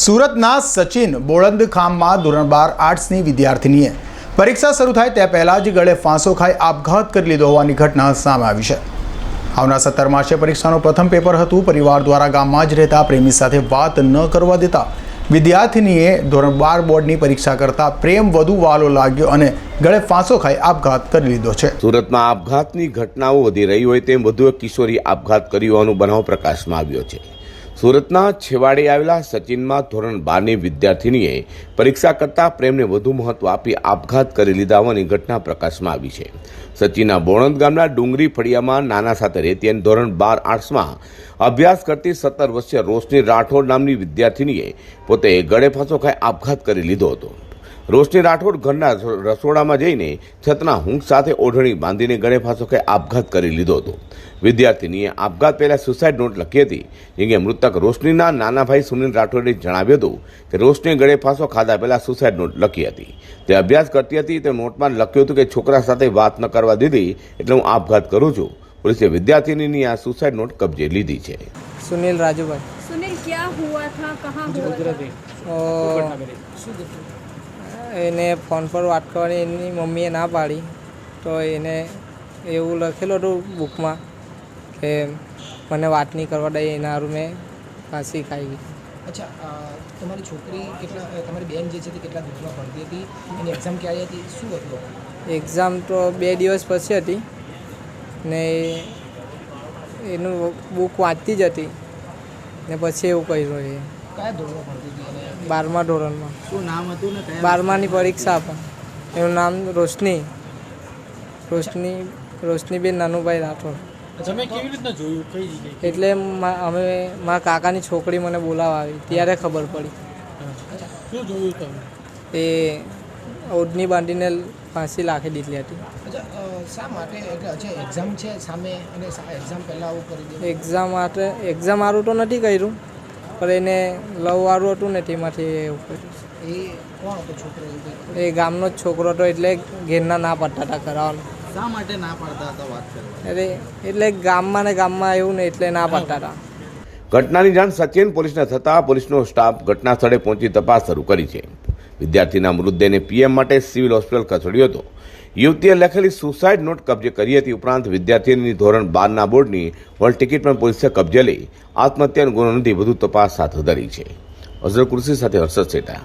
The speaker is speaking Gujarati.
સુરતના સચિન બોળંદ ખામમાં ધોરણ બાર આર્ટ્સની વિદ્યાર્થીનીએ પરીક્ષા શરૂ થાય તે પહેલાં જ ગળે ફાંસો ખાઈ આપઘાત કરી લીધો હોવાની ઘટના સામે આવી છે. આવના સત્તર માર્ચે પરીક્ષાનું પ્રથમ પેપર હતું. પરિવાર દ્વારા ગામમાં જ રહેતા પ્રેમી સાથે વાત ન કરવા દેતા વિદ્યાર્થીનીએ ધોરણ બાર બોર્ડની પરીક્ષા કરતા પ્રેમ વધુ વાલો લાગ્યો અને ગળે ફાંસો ખાઈ આપઘાત કરી લીધો છે. સુરતમાં આપઘાતની ઘટનાઓ વધી રહી હોય તેમ વધુ એક કિશોરી આપઘાત કર્યો હોવાનો બનાવ પ્રકાશમાં આવ્યો છે. સુરતના છેવાડે આવેલા સચિનમાં ધોરણ બારની વિદ્યાર્થીનીએ પરીક્ષા કરતાં પ્રેમને વધુ મહત્વ આપી આપઘાત કરી લીધા હોવાની ઘટના પ્રકાશમાં આવી છે. સચિનના બોણંદ ગામના ડુંગરી ફળિયામાં નાના સાથે રહેતી અને ધોરણ બાર આર્ટ્સમાં અભ્યાસ કરતી સત્તર વર્ષીય રોશની રાઠોડ નામની વિદ્યાર્થીનીએ પોતે ગળે ફાંસો ખાઈ આપઘાત કરી લીધો હતો. રોશની રાઠોડ ઘરના રસોડામાં જઈને છતના હૂંક સાથે ઓઢણી બાંધીને ગળે ફાંસો ખાઈ આપઘાત કરી લીધો હતો વિદ્યાર્થીનીએ આપઘાત પહેલા સુસાઇડ નોટ લખી હતી જેમ કે મૃતક રોશનીના નાના ભાઈ સુનિલ રાઠોડે જણાવ્યું હતું કે રોશનીએ ગળે ફાંસો ખાધા પહેલા સુસાઇડ નોટ લખી હતી તે અભ્યાસ કરતી હતી તે નોટમાં લખ્યું હતું કે છોકરા સાથે વાત ન કરવા દીધી એટલે હું આપઘાત કરું છું પોલીસે વિદ્યાર્થીનીની આ સુસાઇડ નોટ કબજે લીધી છે सुनील राजू भाई सुनील क्या हुआ था कहाँ हुआ था और એને ફોન પર વાત કરવાની એની મમ્મીએ ના પાડી. તો એને એવું લખેલું હતું બુકમાં કે મને વાત નહીં કરવા દે એના હારું મેં ફાંસી ખાઈ ગઈ. અચ્છા તમારી છોકરી કેટલા તમારી બેન જે છે તે કેટલા દિવસમાં ભણતી હતી? એની એક્ઝામ ક્યારે હતી? શું હતું એક્ઝામ તો બે દિવસ પછી હતી. ને એનું બુક વાંચતી જ હતી. ને પછી એવું કર્યું એ. કયા ધોરણમાં ભણતી હતી બારમા ધોરણમાં. શું નામ હતું ને બારમાની પરીક્ષા આપો. એનું નામ રોશની. રોશની રોશનીબેન નાનુભાઈ રાઠોડ. તમે કેવી રીતના જોયું? કઈ જગ્યાએ? એટલે અમે મારા કાકાની છોકરી મને બોલાવવા આવી. ત્યારે ખબર પડી. શું જોયું તમે? એ ઓઢની બાંધીને ફાંસી લાખી દીધી હતી. શા માટે? એટલે હજી એક્ઝામ છે સામે અને એક્ઝામ પહેલાં આવું કરી દે એક્ઝામ માટે એક્ઝામ મારું તો નથી કર્યું. પણ એને લવવાળું હતું ને તેમાંથી એવું કર્યું એ ગામનો જ છોકરો હતો એટલે ઘેરના ના પડતા હતા કરાવવાનું શા માટે ના પાડતા હતા વાત કરવા એટલે એટલે ગામમાં ને ગામમાં એવું ને એટલે ના પડતા હતા. ઘટનાની જાણ સચિન પોલીસને થતાં પોલીસનો સ્ટાફ ઘટના સ્થળે પહોંચી તપાસ શરૂ કરી છે. વિદ્યાર્થીના મૃતદેહને પીએમ માટે સિવિલ હોસ્પિટલ ખસેડ્યો હતો. યુવતીએ લખેલી સુસાઇડ નોટ કબજે કરી હતી ઉપરાંત વિદ્યાર્થીની ધોરણ બારના બોર્ડની હોલ ટિકિટ પણ પોલીસે કબજે લઈ આત્મહત્યાનો ગુનો નોંધી વધુ તપાસ હાથ ધરી છે. અઝર કુર્સી સાથે હર્ષદ સેટા.